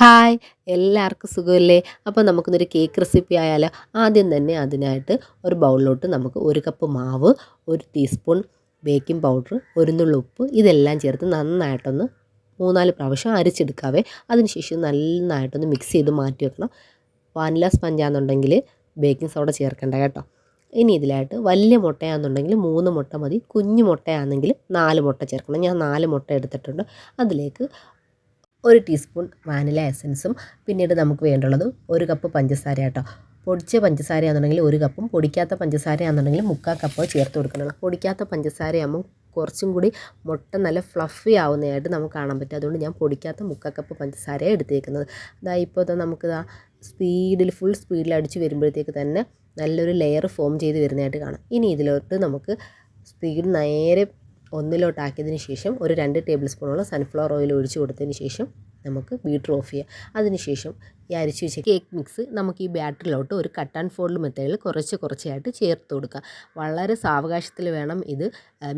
Hi എല്ലാവർക്കും സുഖമല്ലേ? അപ്പോൾ നമുക്കിന്നൊരു കേക്ക് റെസിപ്പി ആയാലോ? ആദ്യം തന്നെ അതിനായിട്ട് ഒരു ബൗളിലോട്ട് നമുക്ക് ഒരു കപ്പ് മാവ് ഒരു ടീസ്പൂൺ ബേക്കിംഗ് പൗഡർ ഒരു നുള്ളി ഉപ്പ് ഇതെല്ലാം ചേർത്ത് നന്നായിട്ടൊന്ന് മൂന്നാൽ പ്രാവശ്യം അരച്ചെടുക്കാവേ. അതിനുശേഷം നന്നായിട്ടൊന്ന് മിക്സ് ചെയ്ത് മാറ്റി വെക്കണം. വാനില സ്പഞ്ചാണെന്നുണ്ടെങ്കിൽ ബേക്കിംഗ് സോഡ ചേർക്കേണ്ട കേട്ടോ. ഇനി ഇതിലായിട്ട് വലിയ മുട്ടയാണെന്നുണ്ടെങ്കിൽ മൂന്ന് മുട്ട മതി. കുഞ്ഞു മുട്ടയാണെങ്കിൽ നാല് മുട്ട ചേർക്കണം. ഞാൻ നാല് മുട്ട എടുത്തിട്ടുണ്ട്. അതിലേക്ക് ഒരു ടീസ്പൂൺ വാനില എസൻസും പിന്നീട് നമുക്ക് വേണ്ടുള്ളത് ഒരു കപ്പ് പഞ്ചസാര കേട്ടോ പൊടിച്ച പഞ്ചസാരയാണെന്നുണ്ടെങ്കിൽ ഒരു കപ്പും പൊടിക്കാത്ത പഞ്ചസാരയാണെന്നുണ്ടെങ്കിൽ മുക്കാൽ കപ്പ് ചേർത്ത് കൊടുക്കണം. പൊടിക്കാത്ത പഞ്ചസാരയാകുമ്പോൾ കുറച്ചും കൂടി മുട്ട നല്ല ഫ്ലഫി ആവുന്നതായിട്ട് നമുക്ക് കാണാൻ പറ്റും. അതുകൊണ്ട് ഞാൻ പൊടിക്കാത്ത മുക്കാൽ കപ്പ് പഞ്ചസാരയാണ് എടുത്തേക്കുന്നത്. അതാ ഇപ്പോൾ ഇതാ നമുക്ക് ഇതാ സ്പീഡിൽ ഫുൾ സ്പീഡിൽ അടിച്ച് വരുമ്പോഴത്തേക്ക് തന്നെ നല്ലൊരു ലെയർ ഫോം ചെയ്ത് വരുന്നതായിട്ട് കാണാം. ഇനി ഇതിലോട്ട് നമുക്ക് സ്പീഡ് നേരെ ഒന്നിലോട്ടാക്കിയതിന് ശേഷം ഒരു രണ്ട് ടേബിൾ സ്പൂണോളം സൺഫ്ലവർ ഓയിൽ ഒഴിച്ചു കൊടുത്തതിന് ശേഷം നമുക്ക് ബീറ്റർ ഓഫ് ചെയ്യാം. അതിനുശേഷം ഈ അരിച്ചു വെച്ച കേക്ക് മിക്സ് നമുക്ക് ഈ ബാറ്ററിലോട്ട് ഒരു കട്ട് ആൻഡ് ഫോൾഡ് മെത്തേഡിൽ കുറച്ച് കുറച്ചായിട്ട് ചേർത്ത് കൊടുക്കുക വളരെ സാവകാശത്തിൽ വേണം ഇത്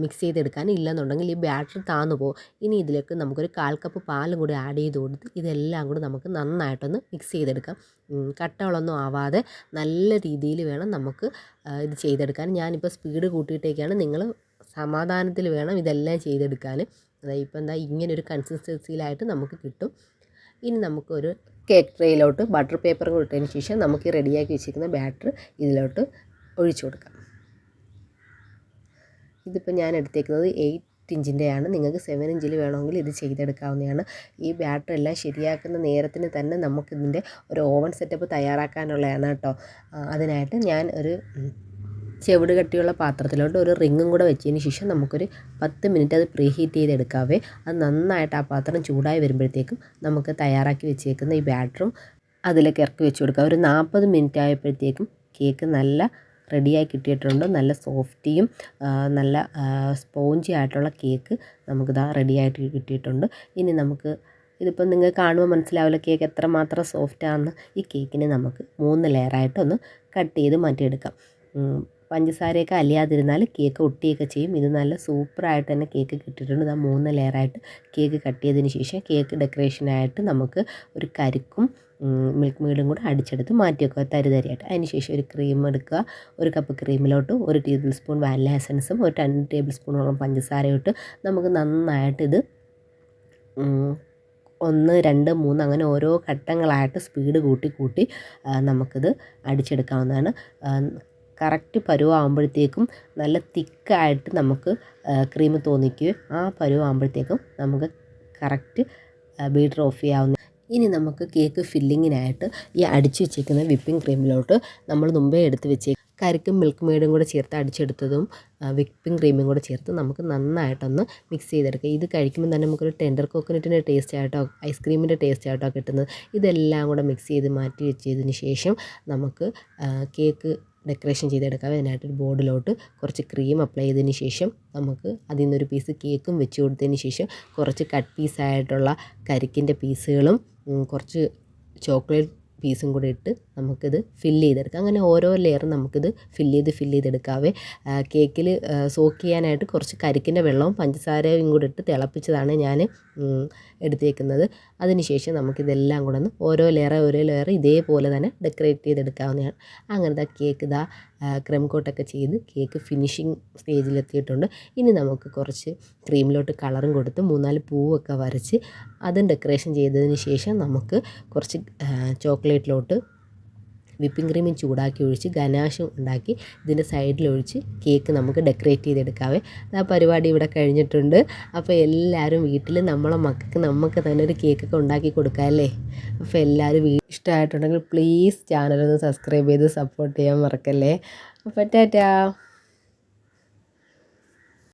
മിക്സ് ചെയ്തെടുക്കാൻ. ഇല്ലെന്നുണ്ടെങ്കിൽ ഈ ബാറ്ററി താന്നു പോകും. ഇനി ഇതിലേക്ക് നമുക്കൊരു കാൽ കപ്പ് പാലും കൂടി ആഡ് ചെയ്ത് കൊടുത്ത് ഇതെല്ലാം കൂടി നമുക്ക് നന്നായിട്ടൊന്ന് മിക്സ് ചെയ്തെടുക്കാം. കട്ടകളൊന്നും ആവാതെ നല്ല രീതിയിൽ വേണം നമുക്ക് ഇത് ചെയ്തെടുക്കാൻ. ഞാനിപ്പോൾ സ്പീഡ് കൂട്ടിയിട്ടേക്കാണ്. നിങ്ങൾ സമാധാനത്തിൽ വേണം ഇതെല്ലാം ചെയ്തെടുക്കാൻ. അതായത് ഇപ്പോൾ എന്താ ഇങ്ങനെ ഒരു കൺസിസ്റ്റൻസിയിലായിട്ട് നമുക്ക് കിട്ടും. ഇനി നമുക്കൊരു കേക്ക് ട്രേയിലോട്ട് ബട്ടർ പേപ്പർ കൊടുത്തതിന് ശേഷം നമുക്ക് റെഡിയാക്കി വെച്ചിരിക്കുന്ന ബാറ്റർ ഇതിലോട്ട് ഒഴിച്ചു കൊടുക്കാം. ഇതിപ്പോൾ ഞാൻ എടുത്തേക്കുന്നത് എയ്റ്റ് ഇഞ്ചിന്റെയാണ്. നിങ്ങൾക്ക് സെവൻ ഇഞ്ചിൽ വേണമെങ്കിൽ ഇത് ചെയ്തെടുക്കാവുന്നതാണ്. ഈ ബാറ്ററി എല്ലാം ശരിയാക്കുന്ന നേരത്തിന് തന്നെ നമുക്കിതിന്റെ ഒരു ഓവൻ സെറ്റപ്പ് തയ്യാറാക്കാനുള്ളതാണ് കേട്ടോ അതിനായിട്ട് ഞാൻ ഒരു ചെവിട് കട്ടിയുള്ള പാത്രത്തിലോട്ട് ഒരു റിങ്ങും കൂടെ വെച്ചതിന് ശേഷം നമുക്കൊരു പത്ത് മിനിറ്റ് അത് പ്രീ ഹീറ്റ് ചെയ്തെടുക്കാവേ. അത് നന്നായിട്ട് ആ പാത്രം ചൂടായി വരുമ്പോഴത്തേക്കും നമുക്ക് തയ്യാറാക്കി വെച്ചേക്കുന്ന ഈ ബാറ്ററും അതിലേക്ക് ഇറക്കി വെച്ച് കൊടുക്കുക ഒരു നാൽപ്പത് മിനിറ്റ് ആയപ്പോഴത്തേക്കും കേക്ക് നല്ല റെഡിയായി കിട്ടിയിട്ടുണ്ട്. നല്ല സോഫ്റ്റിയും നല്ല സ്പോഞ്ചി ആയിട്ടുള്ള കേക്ക് നമുക്കിതാ റെഡിയായിട്ട് കിട്ടിയിട്ടുണ്ട്. ഇനി നമുക്ക് ഇതിപ്പം നിങ്ങൾ കാണുമ്പോൾ മനസ്സിലാവില്ല കേക്ക് എത്രമാത്രം സോഫ്റ്റ് ആണെന്ന് ഈ കേക്കിനെ നമുക്ക് മൂന്ന് ലെയറായിട്ടൊന്ന് കട്ട് ചെയ്ത് മാറ്റിയെടുക്കാം. പഞ്ചസാരയൊക്കെ അലിയാതിരുന്നാൽ കേക്ക് ഒട്ടിയൊക്കെ ചെയ്യും. ഇത് നല്ല സൂപ്പറായിട്ട് തന്നെ കേക്ക് കിട്ടിയിട്ടുണ്ട്. ഇതാ മൂന്ന് ലെയറായിട്ട് കേക്ക് കട്ട് ചെയ്തതിന് ശേഷം കേക്ക് ഡെക്കറേഷനായിട്ട് നമുക്ക് ഒരു കരിക്കും മിൽക്ക് മെയ്ഡും കൂടെ അടിച്ചെടുത്ത് മാറ്റി വെക്കുക തരി തരിയായിട്ട് അതിന് ശേഷം ഒരു ക്രീം എടുക്കുക. ഒരു കപ്പ് ക്രീമിലോട്ട് ഒരു ടേബിൾ സ്പൂൺ വാനില എസൻസും ഒരു രണ്ട് ടേബിൾ സ്പൂണോളം പഞ്ചസാരയും ഇട്ട് നമുക്ക് നന്നായിട്ട് ഇത് ഒന്ന് രണ്ട് മൂന്ന് അങ്ങനെ ഓരോ ഘട്ടങ്ങളായിട്ട് സ്പീഡ് കൂട്ടി കൂട്ടി നമുക്കിത് അടിച്ചെടുക്കാവുന്നതാണ്. കറക്റ്റ് പരുവാകുമ്പോഴത്തേക്കും നല്ല തിക്കായിട്ട് നമുക്ക് ക്രീം തോന്നിക്കുകയും ആ പരുവാകുമ്പോഴത്തേക്കും നമുക്ക് കറക്റ്റ് ബീറ്റർ ഓഫ് ചെയ്യാവുന്ന ഇനി നമുക്ക് കേക്ക് ഫില്ലിങ്ങിനായിട്ട് ഈ അടിച്ചു വെച്ചേക്കുന്ന വിപ്പിംഗ് ക്രീമിലോട്ട് നമ്മൾ മുമ്പേ എടുത്ത് വെച്ചേ കരിക്കും മിൽക്ക് മെയ്ഡും കൂടെ ചേർത്ത് അടിച്ചെടുത്തതും വിപ്പിംഗ് ക്രീമും കൂടെ ചേർത്ത് നമുക്ക് നന്നായിട്ടൊന്ന് മിക്സ് ചെയ്തെടുക്കുക ഇത് കഴിക്കുമ്പോൾ തന്നെ നമുക്കൊരു ടെൻഡർ കോക്കനട്ടിന്റെ ടേസ്റ്റ് ആയിട്ടോ ഐസ്ക്രീമിന്റെ ടേസ്റ്റ് ആയിട്ടോ കിട്ടുന്നത്. ഇതെല്ലാം കൂടെ മിക്സ് ചെയ്ത് മാറ്റി വെച്ചതിന് ശേഷം നമുക്ക് കേക്ക് ഡെക്കറേഷൻ ചെയ്തെടുക്കാം അതിനായിട്ടൊരു ബോർഡിലോട്ട് കുറച്ച് ക്രീം അപ്ലൈ ചെയ്തതിന് ശേഷം നമുക്ക് അതിൽ നിന്നൊരു പീസ് കേക്കും വെച്ച് കൊടുത്തതിന് ശേഷം കുറച്ച് കട്ട് പീസായിട്ടുള്ള കരിക്കിന്റെ പീസുകളും കുറച്ച് ചോക്ലേറ്റ് പീസും കൂടെ ഇട്ട് നമുക്കിത് ഫില്ല് ചെയ്തെടുക്കാം. അങ്ങനെ ഓരോ ലെയറും നമുക്കിത് ഫില്ല് ചെയ്ത് ഫില്ല് ചെയ്തെടുക്കാവേ. കേക്കിൽ സോക്ക് ചെയ്യാനായിട്ട് കുറച്ച് കരിക്കിന്റെ വെള്ളവും പഞ്ചസാരയും കൂടെ ഇട്ട് തിളപ്പിച്ചതാണ് ഞാൻ എടുത്തേക്കുന്നത്. അതിനുശേഷം നമുക്കിതെല്ലാം കൂടെ ഒന്ന് ഓരോ ലെയർ ഓരോ ലെയർ ഇതേപോലെ തന്നെ ഡെക്കറേറ്റ് ചെയ്തെടുക്കാവുന്നതാണ്. അങ്ങനത്തെ കേക്ക് ഇതാ ക്രം കോട്ടൊക്കെ ചെയ്ത് കേക്ക് ഫിനിഷിങ് സ്റ്റേജിലെത്തിയിട്ടുണ്ട് ഇനി നമുക്ക് കുറച്ച് ക്രീമിലോട്ട് കളറും കൊടുത്ത് മൂന്നാൽ പൂവൊക്കെ വരച്ച് അതും ഡെക്കറേഷൻ ചെയ്തതിന് ശേഷം നമുക്ക് കുറച്ച് ചോക്ലേറ്റിലോട്ട് വിപ്പിംഗ് ക്രീമും ചൂടാക്കി ഒഴിച്ച് ഗനാഷും ഉണ്ടാക്കി ഇതിന്റെ സൈഡിലൊഴിച്ച് കേക്ക് നമുക്ക് ഡെക്കറേറ്റ് ചെയ്തെടുക്കാവേ. ആ പരിപാടി ഇവിടെ കഴിഞ്ഞിട്ടുണ്ട്. അപ്പോൾ എല്ലാവരും വീട്ടിൽ നമ്മളെ മക്കൾക്ക് നമുക്ക് തന്നെ ഒരു കേക്കൊക്കെ ഉണ്ടാക്കി കൊടുക്കാം അല്ലേ? അപ്പോൾ എല്ലാവരും ഇഷ്ടമായിട്ടുണ്ടെങ്കിൽ പ്ലീസ് ചാനലൊന്ന് സബ്സ്ക്രൈബ് ചെയ്ത് സപ്പോർട്ട് ചെയ്യാൻ മറക്കല്ലേ? അപ്പോൾ ടാറ്റാ.